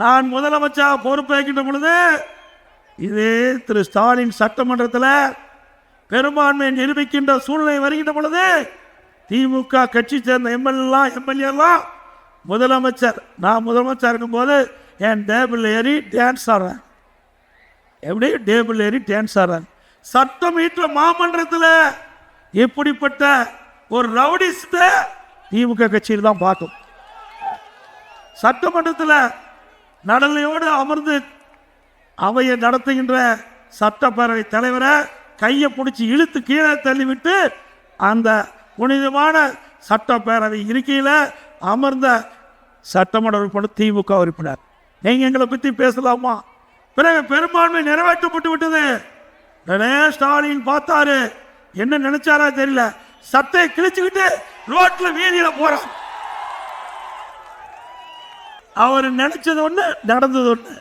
நான் முதலமைச்சர் பொறுப்பேற்கின்ற பொழுது இதே திரு ஸ்டாலின் சட்டமன்றத்தில் பெரும்பான்மையை நிரூபிக்கின்ற சூழ்நிலை வருகின்ற பொழுது திமுக கட்சி சேர்ந்த எம்எல்ஏலாம் எம்எல்ஏலாம் முதலமைச்சர். நான் முதலமைச்சர் இருக்கும்போது என் டேபிள் ஏறி டான்ஸ் ஆடுறேன். எப்படி? டேபிள் ஏறி டான்ஸ் ஆடுறேன். சட்டம் ஈற்ற மாமன்றத்தில் இப்படிப்பட்ட ஒரு ரவுடிஸ்ட திமுக கட்சியில் தான் பார்க்கும். சட்டமன்றத்தில் நடனையோடு அமர்ந்து அவையை நடத்துகின்ற சட்டப்பேரவை தலைவரை கையை பிடிச்சி இழுத்து கீழே தள்ளிவிட்டு அந்த புனிதமான சட்டப்பேரவை இருக்கையில் அமர்ந்த சட்டமன்ற உறுப்பினர் திமுக உறுப்பினர். நீங்கள் எங்களை பற்றி பேசலாமா? பிறகு பெரும்பான்மை நிறைவேற்றப்பட்டு விட்டது. உடனே ஸ்டாலின் பார்த்தாரு. என்ன நினைச்சாரா தெரியல. சட்டையை கிழிச்சுக்கிட்டு ரோட்டில் வீதியில் போகிறான் அவர் நினைச்சது ஒன்று நடந்தது ஒன்று